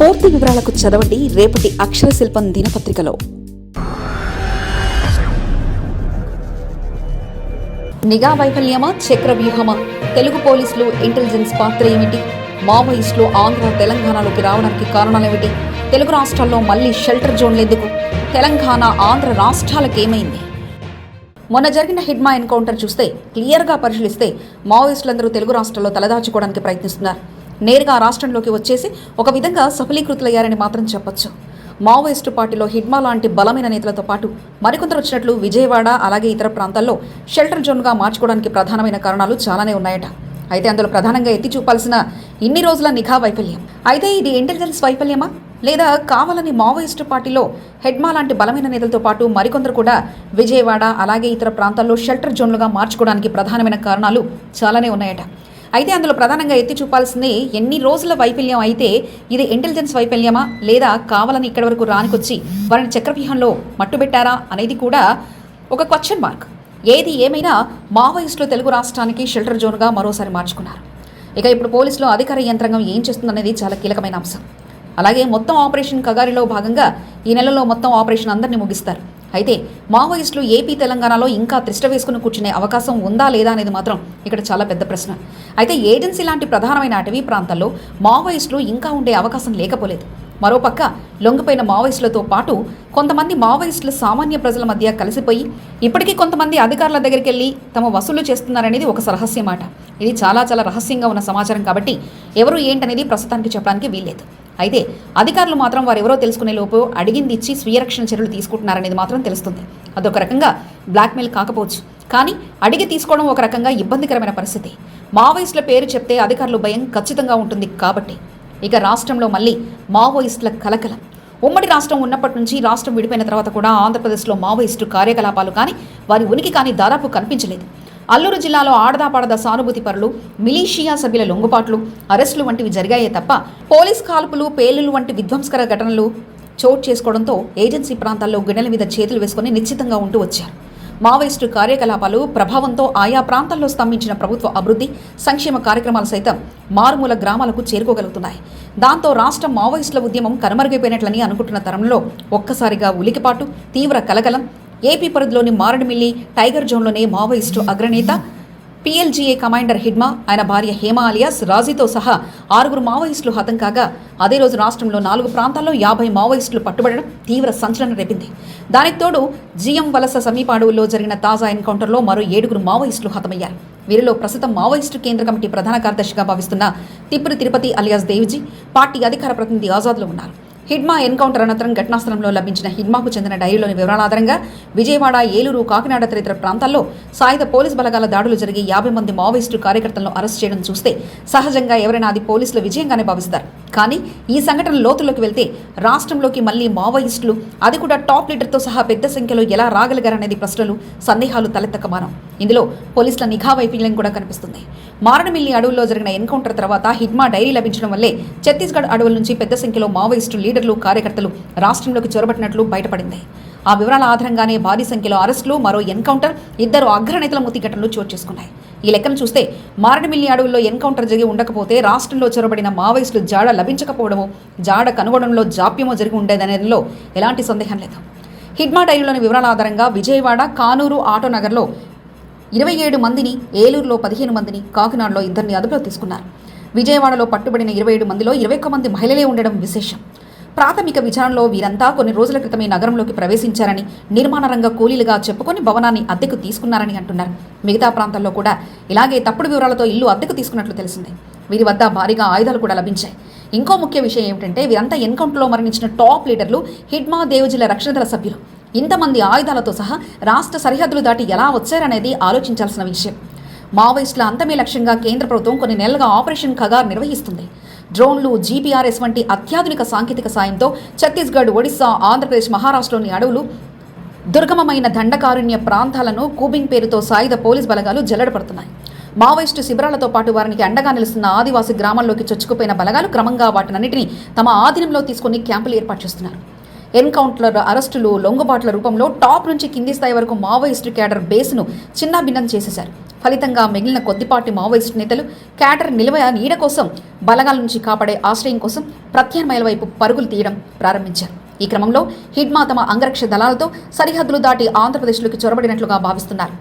పూర్తి వివరాలకు చదవండి రేపటి అక్షర శిల్పం దినపత్రికలో. నిఘా వైఫల్యమా? చక్రవ్యూహమా? తెలుగు పోలీసులు ఇంటెలిజెన్స్ పాత్ర ఏమిటి? మావోయిస్టులు ఆంధ్ర తెలంగాణలోకి రావడానికి కారణాలేమిటి? తెలుగు రాష్ట్రాల్లో మళ్ళీ షెల్టర్ జోన్లు ఎందుకు? తెలంగాణ ఆంధ్ర రాష్ట్రాలకేమైంది? మొన్న జరిగిన హిడ్మా ఎన్కౌంటర్ చూస్తే క్లియర్గా పరిశీలిస్తే మావోయిస్టులందరూ తెలుగు రాష్ట్రాల్లో తలదాచుకోవడానికి ప్రయత్నిస్తున్నారు. నేరుగా రాష్ట్రంలోకి వచ్చేసి ఒక విధంగా సఫలీకృతులయ్యారని మాత్రం చెప్పొచ్చు. మావోయిస్టు పార్టీలో హిడ్మా లాంటి బలమైన నేతలతో పాటు మరికొందరు వచ్చినట్లు విజయవాడ అలాగే ఇతర ప్రాంతాల్లో షెల్టర్ జోన్గా మార్చుకోవడానికి ప్రధానమైన కారణాలు చాలానే ఉన్నాయట. అయితే అందులో ప్రధానంగా ఎత్తి చూపాల్సిన ఇన్ని రోజుల నిఘా వైఫల్యం. అయితే ఇది ఇంటెలిజెన్స్ వైఫల్యమా? లేదా కావాలని మావోయిస్టు పార్టీలో హెడ్మా లాంటి బలమైన నేతలతో పాటు మరికొందరు కూడా విజయవాడ అలాగే ఇతర ప్రాంతాల్లో షెల్టర్ జోన్లుగా మార్చుకోవడానికి ప్రధానమైన కారణాలు చాలానే ఉన్నాయట. అయితే అందులో ప్రధానంగా ఎత్తి చూపాల్సింది ఎన్ని రోజుల వైఫల్యం అయితే ఇది ఇంటెలిజెన్స్ వైఫల్యమా లేదా కావాలని ఇక్కడి వరకు రానికొచ్చి వారిని చక్రవ్యూహంలో మట్టుబెట్టారా అనేది కూడా ఒక క్వశ్చన్ మార్క్ ఏది ఏమైనా మావోయిస్టులు తెలుగు రాష్ట్రానికి షెల్టర్ జోన్గా మరోసారి మార్చుకున్నారు. ఇక ఇప్పుడు పోలీసులు అధికార యంత్రాంగం ఏం చేస్తుందనేది చాలా కీలకమైన అంశం. అలాగే మొత్తం ఆపరేషన్ కగారిలో భాగంగా ఈ నెలలో మొత్తం ఆపరేషన్ అందరినీ ముగిస్తారు. అయితే మావోయిస్టులు ఏపీ తెలంగాణలో ఇంకా త్రిష్ట వేసుకుని కూర్చునే అవకాశం ఉందా లేదా అనేది మాత్రం ఇక్కడ చాలా పెద్ద ప్రశ్న. అయితే ఏజెన్సీ లాంటి ప్రధానమైన అటవీ ప్రాంతాల్లో మావోయిస్టులు ఇంకా ఉండే అవకాశం లేకపోలేదు. మరోపక్క లొంగిపోయిన మావోయిస్టులతో పాటు కొంతమంది మావోయిస్టులు సామాన్య ప్రజల మధ్య కలిసిపోయి ఇప్పటికీ కొంతమంది అధికారుల దగ్గరికి వెళ్ళి తమ వసూలు చేస్తున్నారనేది ఒక రహస్య మాట ఇది చాలా చాలా రహస్యంగా ఉన్న సమాచారం కాబట్టి ఎవరు ఏంటనేది ప్రస్తుతానికి చెప్పడానికి వీల్లేదు. అయితే అధికారులు మాత్రం వారు ఎవరో తెలుసుకునే లోపు అడిగింది ఇచ్చి స్వీయ రక్షణ చర్యలు తీసుకుంటున్నారనేది మాత్రం తెలుస్తుంది. అదొక రకంగా బ్లాక్మెయిల్ కాకపోవచ్చు. కానీ అడిగి తీసుకోవడం ఒక రకంగా ఇబ్బందికరమైన పరిస్థితి. మావోయిస్టుల పేరు చెప్తే అధికారులు భయం ఖచ్చితంగా ఉంటుంది కాబట్టి. ఇక రాష్ట్రంలో మళ్ళీ మావోయిస్టుల కలకలం. ఉమ్మడి రాష్ట్రం ఉన్నప్పటి నుంచి రాష్ట్రం విడిపోయిన తర్వాత కూడా ఆంధ్రప్రదేశ్లో మావోయిస్టు కార్యకలాపాలు కానీ వారి ఉనికి కానీ దాదాపు కనిపించలేదు. అల్లూరు జిల్లాలో ఆడదా పాడదా సానుభూతి పరులు మిలీషియా సభ్యుల లొంగుపాట్లు అరెస్టులు వంటివి జరిగాయే తప్ప పోలీస్ కాల్పులు పేలులు వంటి విధ్వంసకర ఘటనలు చోటు చేసుకోవడంతో ఏజెన్సీ ప్రాంతాల్లో గిన్నెల మీద చేతులు వేసుకుని నిశ్చితంగా ఉంటూ వచ్చారు. మావోయిస్టు కార్యకలాపాలు ప్రభావంతో ఆయా ప్రాంతాల్లో స్తంభించిన ప్రభుత్వ అభివృద్ధి సంక్షేమ కార్యక్రమాలు సైతం మారుమూల గ్రామాలకు చేరుకోగలుగుతున్నాయి. దాంతో రాష్ట్రం మావోయిస్టుల ఉద్యమం కనుమరుగైపోయినట్లని అనుకుంటున్న తరంలో ఒక్కసారిగా ఉలికిపాటు తీవ్ర కలకలం ఏపీ పరిధిలోని మారడిమిల్లి టైగర్ జోన్లోనే మావోయిస్టు అగ్రనేత పీఎల్జీఏ కమాండర్ హిడ్మా ఆయన భార్య హేమ అలియాస్ రాజీతో సహా ఆరుగురు మావోయిస్టులు హతం కాగా అదే రోజు రాష్ట్రంలో నాలుగు ప్రాంతాల్లో యాభై మావోయిస్టులు పట్టుబడడం తీవ్ర సంచలనం రేపింది. దానికి తోడు జిఎం వలస సమీప అడవుల్లో జరిగిన తాజా ఎన్కౌంటర్లో మరో ఏడుగురు మావోయిస్టులు హతమయ్యారు. వీరిలో ప్రస్తుతం మావోయిస్టు కేంద్ర కమిటీ ప్రధాన కార్యదర్శిగా భావిస్తున్న తిప్పురి తిరుపతి అలియాస్ దేవిజీ పార్టీ అధికార ప్రతినిధి ఆజాద్లో ఉన్నారు. హిడ్మా ఎన్కౌంటర్ అనంతరం ఘటనాస్థలంలో లభించిన హిడ్మాకు చెందిన డైరీలోని వివరాల ఆధారంగా విజయవాడ ఏలూరు కాకినాడ తదితర ప్రాంతాల్లో సాయుధ పోలీసు బలగాల దాడులు జరిగి యాభై మంది మావోయిస్టు కార్యకర్తలను అరెస్ట్ చేయడం చూస్తే సహజంగా ఎవరైనా అది పోలీసుల విజయంగానే భావిస్తారు. కానీ ఈ సంఘటన లోతులోకి వెళ్తే రాష్ట్రంలోకి మళ్ళీ మావోయిస్టులు అది కూడా టాప్ లీడర్తో సహా పెద్ద సంఖ్యలో ఎలా రాగలిగారనేది ప్రశ్నలు సందేహాలు తలెత్తకమానం ఇందులో పోలీసుల నిఘా వైఫల్యం కూడా కనిపిస్తుంది. మారణమిల్లి అడవుల్లో జరిగిన ఎన్కౌంటర్ తర్వాత హిడ్మా డైరీ లభించడం వల్లే ఛత్తీస్గఢ్ అడవుల నుంచి పెద్ద సంఖ్యలో మావోయిస్టు లీడర్లు కార్యకర్తలు రాష్ట్రంలోకి చొరబట్టినట్లు బయటపడింది. ఆ వివరాల ఆధారంగానే భారీ సంఖ్యలో అరెస్టులు మరో ఎన్కౌంటర్ ఇద్దరు అగ్రనేతల ముతిఘటనలు చోటు చేసుకున్నాయి. ఈ లెక్కను చూస్తే మారడిమిల్లి అడవుల్లో ఎన్కౌంటర్ జరిగి ఉండకపోతే రాష్ట్రంలో చొరబడిన మావోయిస్టులు జాడ లభించకపోవడమో జాడ కనుగొనడంలో జాప్యమో జరిగి ఉండేదనేదిలో ఎలాంటి సందేహం లేదు. హిడ్మా డైరీలోని వివరాల ఆధారంగా విజయవాడ కానూరు ఆటోనగర్లో ఇరవై ఏడు మందిని ఏలూరులో పదిహేను మందిని కాకినాడలో ఇద్దరిని అదుపులో తీసుకున్నారు. విజయవాడలో పట్టుబడిన ఇరవై ఏడు మందిలో ఇరవై ఒక్క మంది మహిళలే ఉండడం విశేషం. ప్రాథమిక విచారణలో వీరంతా కొన్ని రోజుల క్రితమే నగరంలోకి ప్రవేశించారని నిర్మాణ రంగ కూలీలుగా చెప్పుకొని భవనాన్ని అద్దెకు తీసుకున్నారని అంటున్నారు. మిగతా ప్రాంతాల్లో కూడా ఇలాగే తప్పుడు వివరాలతో ఇల్లు అద్దెకు తీసుకున్నట్లు తెలిసింది. వీరి వద్ద భారీగా ఆయుధాలు కూడా లభించాయి. ఇంకో ముఖ్య విషయం ఏమిటంటే వీరంతా ఎన్కౌంటర్లో మరణించిన టాప్ లీడర్లు హిడ్మా దేవజిల రక్షణ దళ సభ్యులు. ఇంతమంది ఆయుధాలతో సహా రాష్ట్ర సరిహద్దులు దాటి ఎలా వచ్చారనేది ఆలోచించాల్సిన విషయం. మావోయిస్టుల అంతమే లక్ష్యంగా కేంద్ర ప్రభుత్వం కొన్ని నెలలుగా ఆపరేషన్ ఖగార్ నిర్వహిస్తుంది. డ్రోన్లు జీపీఆర్ఎస్ వంటి అత్యాధునిక సాంకేతిక సాయంతో ఛత్తీస్గఢ్ ఒడిశా ఆంధ్రప్రదేశ్ మహారాష్ట్రలోని అడవులు దుర్గమమైన దండకారుణ్య ప్రాంతాలను కూబింగ్ పేరుతో సాయుధ పోలీస్ బలగాలు జల్లడపడుతున్నాయి. మావోయిస్టు శిబిరాలతో పాటు వారికి అండగా నిలుస్తున్న ఆదివాసీ గ్రామాల్లోకి చొచ్చుకుపోయిన బలగాలు క్రమంగా వాటినన్నింటినీ తమ ఆధీనంలో తీసుకుని క్యాంపులు ఏర్పాటు చేస్తున్నారు. ఎన్కౌంటర్ అరెస్టులు లొంగుబాట్ల రూపంలో టాప్ నుంచి కింది స్థాయి వరకు మావోయిస్టు క్యాడర్ బేస్ను చిన్నాభిన్నం చేసేశారు. ఫలితంగా మిగిలిన కొద్దిపాటి మావోయిస్టు నేతలు క్యాటర్ నిల్వ నీడ కోసం బలగాల నుంచి కాపాడే ఆశ్రయం కోసం ప్రత్యామ్నాయాల వైపు పరుగులు తీయడం ప్రారంభించారు. ఈ క్రమంలో హిడ్మా తమ అంగరక్ష దళాలతో సరిహద్దులు దాటి ఆంధ్రప్రదేశ్లోకి చొరబడినట్లుగా భావిస్తున్నారు.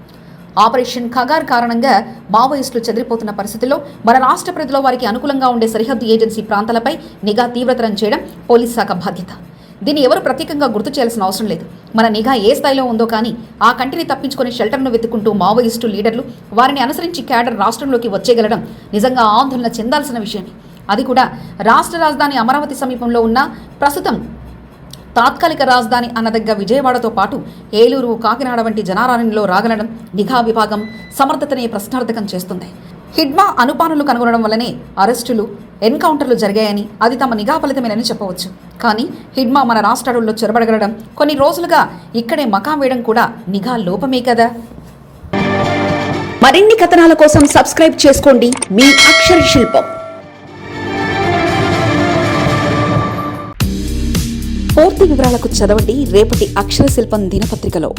ఆపరేషన్ ఖగార్ కారణంగా మావోయిస్టులు చెదిరిపోతున్న పరిస్థితుల్లో మన రాష్ట్ర ప్రజలో వారికి అనుకూలంగా ఉండే సరిహద్దు ఏజెన్సీ ప్రాంతాలపై నిఘా తీవ్రతరం చేయడం పోలీస్ శాఖ బాధ్యత. దీన్ని ఎవరు ప్రత్యేకంగా గుర్తు చేయాల్సిన అవసరం లేదు. మన నిఘా ఏ స్థాయిలో ఉందో కానీ ఆ కంటిని తప్పించుకుని షెల్టర్ను వెతుకుంటూ మావోయిస్టు లీడర్లు వారిని అనుసరించి క్యాడర్ రాష్ట్రంలోకి వచ్చేయగలడం నిజంగా ఆందోళన చెందాల్సిన విషయమే. అది కూడా రాష్ట్ర రాజధాని అమరావతి సమీపంలో ఉన్న ప్రస్తుతం తాత్కాలిక రాజధాని అన్నదగ్గ విజయవాడతో పాటు ఏలూరు కాకినాడ వంటి జనారాణిలో రాగలడం నిఘా విభాగం సమర్థతనే ప్రశ్నార్థకం చేస్తుంది. హిడ్మా అనుపానులు కనుగొనడం వల్లనే అరెస్టులు ఎన్కౌంటర్లు జరిగాయని అది తమ నిఘా ఫలితమేనని చెప్పవచ్చు. కానీ హిడ్మా మన రాష్ట్రాలలో చొరబడగలడం కొన్ని రోజులుగా ఇక్కడే మకాం వేయడం కూడా నిఘా లోపమే కదా. మరిన్ని కథనాల కోసం సబ్స్క్రైబ్ చేసుకోండి మీ అక్షర శిల్పం. పూర్తి వివరాలకు చదవండి రేపటి అక్షర శిల్పం దినపత్రికలో.